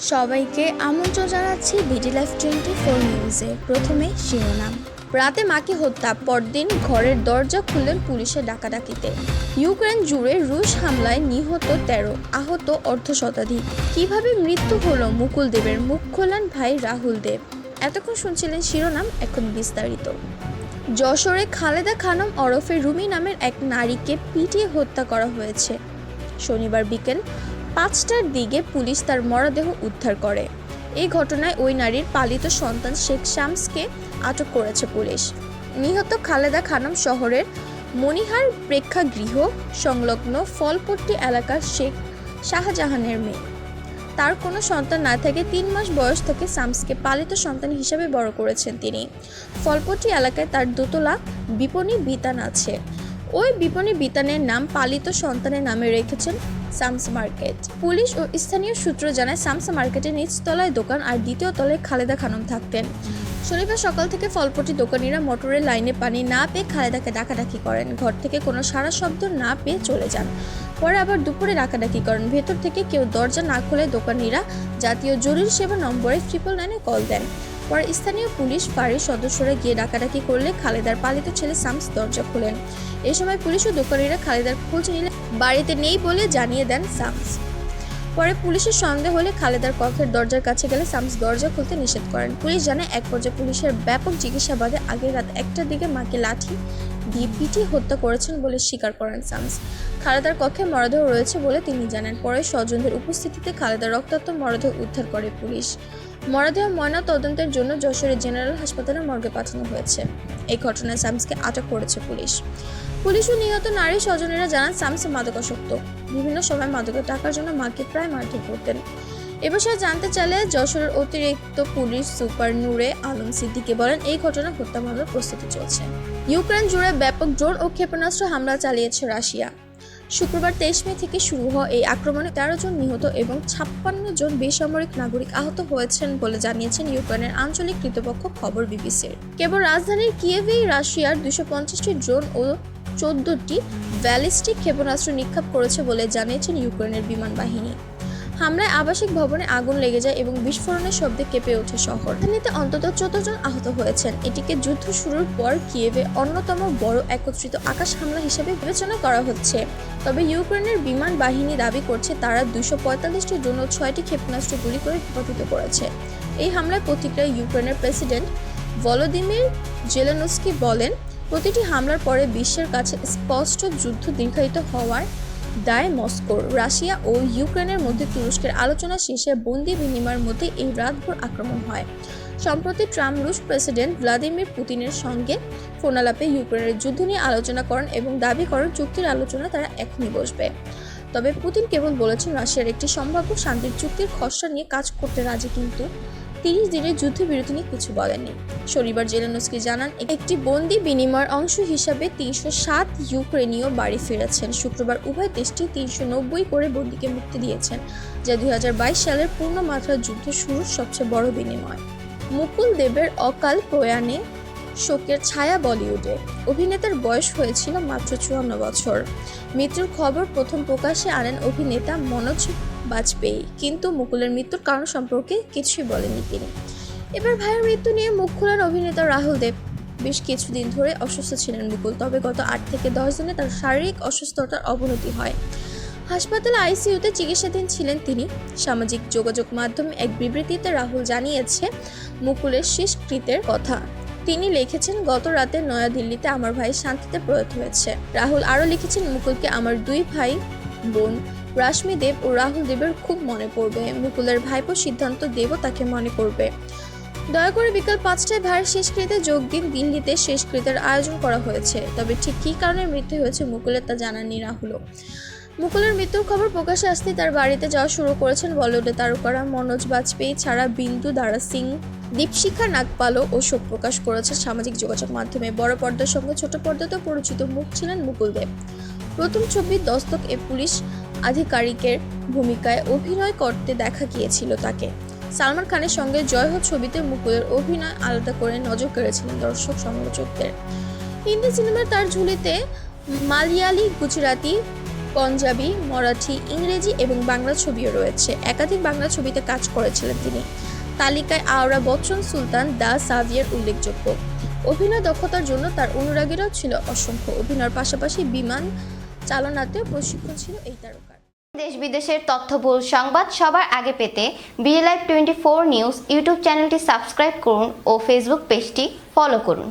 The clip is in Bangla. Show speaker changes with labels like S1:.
S1: সবাইকে আমন্ত্রণ জানাচ্ছি বিডি লাইফ টোয়েন্টি ফোর নিউজে। প্রথমে শিরোনাম। রাতে মাকে হত্যা, পরদিন ঘরের দরজা খুললেন পুলিশের ডাকাডাকিতে। ইউক্রেন জুড়ে রুশ হামলায় নিহত তেরো, আহত অর্ধ শতাধিক কীভাবে মৃত্যু হলো মুকুল দেবের? মুখ খোলেন ভাই রাহুল দেব। এতক্ষণ শুনছিলেন শিরোনাম, এখন বিস্তারিত। যশোরে খালেদা খানম ওরফে রুমি নামের এক নারীকে পিটিয়ে হত্যা করা হয়েছে। শনিবার বিকেল পাঁচটার দিকে পুলিশ তার মরদেহ উদ্ধার করে। এই ঘটনায় ওই নারীর পালিত সন্তান শেখ শামসকে আটক করেছে পুলিশ। নিহত খালেদা খানম শহরের মনিহার প্রেক্ষাগৃহ সংলগ্ন ফলপট্টি এলাকার শেখ শাহজাহানের মেয়ে। তার কোনো সন্তান না থেকে তিন মাস বয়স থেকে শামসকে পালিত সন্তান হিসেবে বড় করেছেন তিনি। ফলপট্টি এলাকায় তার দোতলা বিপণী বিতান আছে। ওই বিপণী বিতানের নাম পালিত সন্তানের নামে রেখেছেন সামস মার্কেট। পুলিশ ও স্থানীয় সূত্র জানায় সামস মার্কেটের নিচতলায় দোকান আর দ্বিতীয় তলায় খালেদা খানম থাকতেন। শনিবার সকাল থেকে ফলপটি দোকানিরা মোটরের লাইনে পানি না পেয়ে খালেদাকে ডাকাডাকি করেন। ঘর থেকে কোনো সারা শব্দ না পেয়ে চলে যান। পরে আবার দুপুরে ডাকাডাকি করেন। ভেতর থেকে কেউ দরজা না খুলে দোকানিরা জাতীয় জরুরি সেবা নম্বরে ট্রিপল নাইনে কল দেন। পরে স্থানীয় পুলিশ বাড়ির সদস্যরা গিয়ে ডাকাডাকি করলে খালেদার পালিত ছেলে সামস দরজা খোলেন। এ সময় পুলিশ ও দোকানিরা খালেদার খোঁজ নিলে বাড়িতে নেই বলে জানিয়ে দেন সামস। পরে পুলিশের সন্দেহ হলে খালেদার কক্ষের দরজার কাছে গেলে সামস দরজা খুলতে নিষেধ করেন। পুলিশ জানায় এক পর্যায়ে পুলিশের ব্যাপক জিজ্ঞাসাবাদে আগের রাত একটার দিকে মাকে লাঠি দিয়ে পিটিয়ে হত্যা করেছেন বলে স্বীকার করেন সামস। খালেদার কক্ষে মরদেহ রয়েছে বলে তিনি জানান। পরে স্বজনদের উপস্থিতিতে খালেদার রক্তাক্ত মরদেহ উদ্ধার করে পুলিশ। মরদেহ ময়না তদন্তের জন্য যশোরের জেনারেল হাসপাতালে মর্গে পাঠানো হয়েছে। এই ঘটনায় সামসকে আটক করেছে পুলিশ। পুলিশ ও নিহত নারী স্বজনেরা জানান, সামস মাদকাসক্ত। বিভিন্ন সময় মাদকের টাকার জন্য মাকে প্রায় মারধর করতেন। এ বিষয়ে জানতে চাইলে যশোরের অতিরিক্ত পুলিশ সুপার নূরে আলম সিদ্দিকে বলেন, এই ঘটনা হত্যা মামলার প্রস্তুতি চলছে। ইউক্রেন জুড়ে ব্যাপক ড্রোন ও ক্ষেপণাস্ত্র হামলা চালিয়েছে রাশিয়া। শুক্রবার তেইশ মে থেকে শুরু হওয়া এই আক্রমণে তেরো জন নিহত এবং ছাপ্পান্ন জন বেসামরিক নাগরিক আহত হয়েছেন বলে জানিয়েছেন ইউক্রেনের আঞ্চলিক কৃতপক্ষ খবর বিবিসির। কেবল রাজধানীর কিয়েভেই রাশিয়ার দুশো পঞ্চাশটি ড্রোন ও চোদ্দটি ব্যালিস্টিক ক্ষেপণাস্ত্র নিক্ষেপ করেছে বলে জানিয়েছেন ইউক্রেনের বিমান বাহিনী। হামলায় আবাসিক ভবনে আগুন লেগে যায় এবং বিস্ফোরণের শব্দে কেঁপে ওঠে শহর। রাজধানীতে অন্তত চোদ্দ জন আহত হয়েছেন। এটিকে যুদ্ধ শুরুর পর কিয়েভে অন্যতম বড় একত্রিত আকাশ হামলা হিসেবে বিবেচনা করা হচ্ছে। তবে ইউক্রেনের বিমান বাহিনী দাবি করছে তারা দুশো পঁয়তাল্লিশটি ড্রোন ও ছয়টি ক্ষেপণাস্ত্র গুলি করে বিপতিত করেছে। এই হামলায় প্রতিক্রিয়া ইউক্রেনের প্রেসিডেন্ট ভলোদিমির জেলেনস্কি বলেন, প্রতিটি হামলার পরে বিশ্বের কাছে স্পষ্ট যুদ্ধ দীর্ঘায়িত হওয়ার দায় মস্কোর রাশিয়া ও ইউক্রেনের মধ্যে তুরস্কের আলোচনা শেষে বন্দি বিনিময়ের মধ্যে এই রাতভর আক্রমণ হয়। সম্প্রতি ট্রাম্প রুশ প্রেসিডেন্ট ভ্লাদিমির পুতিনের সঙ্গে ফোনালাপে ইউক্রেনের যুদ্ধ নিয়ে আলোচনা করেন এবং দাবি করেন চুক্তির আলোচনা তারা এখনই বসবে। তবে পুতিন কেবল বলেছেন, রাশিয়ার একটি সম্ভাব্য শান্তির চুক্তির খসড়া নিয়ে কাজ করতে রাজি কিন্তু তিরিশ দিনের যুদ্ধবিরতি নিয়ে কিছু বলেননি শনিবার জেলেনস্কি জানান, একটি বন্দি বিনিময়ের অংশ হিসাবে তিনশো সাত ইউক্রেনীয় বাড়ি ফিরেছেন। শুক্রবার উভয় দেশটি তিনশো নব্বই করে বন্দিকে মুক্তি দিয়েছেন, যা দুই হাজার বাইশ সালের পূর্ণ মাত্রার যুদ্ধ শুরুর সবচেয়ে বড় বিনিময়। মুকুল দেবের অকাল প্রয়াণে শোকের ছায়া বলিউডে। অভিনেতার বয়স হয়েছিল মাত্র চুয়ান্ন বছর। মৃত্যুর খবর প্রথম প্রকাশে আনেন অভিনেতা মনোজ বাজপেয়ী কিন্তু মুকুলের মৃত্যুর কারণ সম্পর্কে কিছুই বলেননি তিনি। এবার ভাইয়ের মৃত্যু নিয়ে মুখ খোলেন অভিনেতা রাহুল দেব। বেশ কিছুদিন ধরে অসুস্থ ছিলেন মুকুল, তবে গত আট থেকে দশ দিনে তার শারীরিক অসুস্থতার অবনতি হয়। হাসপাতালে আইসিইউতে চিকিৎসাধীন ছিলেন তিনি। সামাজিক যোগাযোগ মাধ্যমে এক বিবৃতিতে রাহুল জানিয়েছে, মুকুলের শেষকৃতের কথা। তিনি লিখেছেন, গত রাতে নয়াদিল্লিতে আমার ভাই শান্তিতে প্রয়াত হয়েছে। রাহুল আরও লিখেছেন, মুকুলকে আমার দুই ভাই বোন রাশ্মি দেব ও রাহুল দেবের খুব মনে পড়বে। মুকুলের ভাইপো সিদ্ধান্ত দেবও তাকে মনে করবে দয়া করে বিকাল পাঁচটায় ভাইয়ের শেষকৃতে যোগ দিন। দিল্লিতে শেষকৃতের আয়োজন করা হয়েছে। তবে ঠিক কী কারণে মৃত্যু হয়েছে মুকুলের তা জানাননি রাহুল মুকুলের মৃত্যুর খবর প্রকাশে আসতেই তার বাড়িতে যাওয়া শুরু করেছেন বলিউডে তারকারা মনোজ বাজপেয়ী ছাড়া বিন্দু দারা সিং। দীপশিখা নাগপালও ও শোক প্রকাশ করেছে সামাজিক যোগাযোগ মাধ্যমে। বড় পর্দার সঙ্গে ছোট পর্দাতেও পরিচিত মুখ ছিলেন মুকুল দেব। প্রথম ছবি দস্তক এ পুলিশ আধিকারিকের ভূমিকায় অভিনয় করতে দেখা গিয়েছিল তাকে। সালমান খানের সঙ্গে জয় হোক ছবিতে মুকুলের অভিনয় আলাদা করে নজর কেড়েছিলেন দর্শক সমালোচকদের। হিন্দি সিনেমার তার ঝুলিতে মালয়ালি, গুজরাটি, পঞ্জাবি, মরাঠি, ইংরেজি এবং বাংলা ছবিও রয়েছে। একাধিক বাংলা ছবিতে কাজ করেছিলেন তিনি। তালিকায় আওরা বচ্চন, সুলতান, দা সাভিয়ার উল্লেখযোগ্য। অভিনয় দক্ষতার জন্য তার অনুরাগীরাও ছিল অসংখ্য। অভিনয়ের পাশাপাশি বিমান চালনাতেও প্রশিক্ষণ ছিল এই তারকার।
S2: দেশ বিদেশের তথ্যবহুল সংবাদ সবার আগে পেতে BD live twenty four news YouTube চ্যানেলটি সাবস্ক্রাইব করুন ও ফেসবুক পেজটি ফলো করুন।